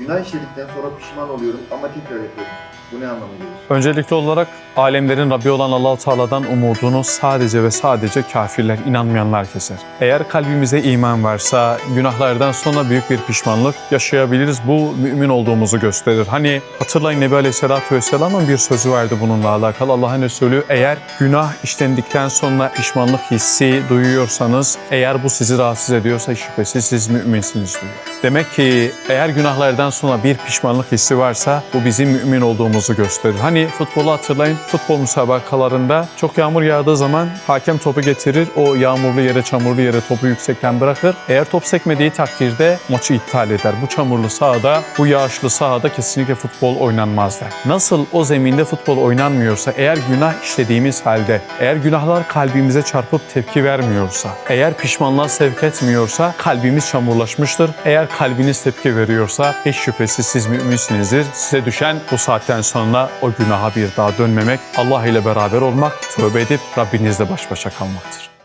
Günah işledikten sonra pişman oluyorum ama tekrar yapıyorum. Bu ne anlama gelir? Öncelikli olarak alemlerin Rabbi olan Allah Teala'dan umudunu sadece ve sadece kafirler, inanmayanlar keser. Eğer kalbimize iman varsa günahlardan sonra büyük bir pişmanlık yaşayabiliriz. Bu mümin olduğumuzu gösterir. Hani hatırlayın Nebi Aleyhisselatü Vesselam'ın bir sözü vardı bununla alakalı. Allah'ın Resulü eğer günah işlendikten sonra pişmanlık hissi duyuyorsanız, eğer bu sizi rahatsız ediyorsa şüphesiz siz müminsiniz diyor. Demek ki eğer günahlardan sonra bir pişmanlık hissi varsa bu bizim mümin olduğumuzu gösterir. Hani futbolu hatırlayın. Futbol müsabakalarında çok yağmur yağdığı zaman hakem topu getirir. O yağmurlu yere, çamurlu yere topu yüksekten bırakır. Eğer top sekmediği takdirde maçı iptal eder. Bu çamurlu sahada, bu yağışlı sahada kesinlikle futbol oynanmaz der. Nasıl o zeminde futbol oynanmıyorsa, eğer günah işlediğimiz halde, eğer günahlar kalbimize çarpıp tepki vermiyorsa, eğer pişmanlığa sevk etmiyorsa kalbimiz çamurlaşmıştır. Eğer kalbiniz tepki veriyorsa hiç şüphesiz siz müminsinizdir. Size düşen bu saatten sonra o günaha bir daha dönmemek, Allah ile beraber olmak, tövbe edip Rabbinizle baş başa kalmaktır.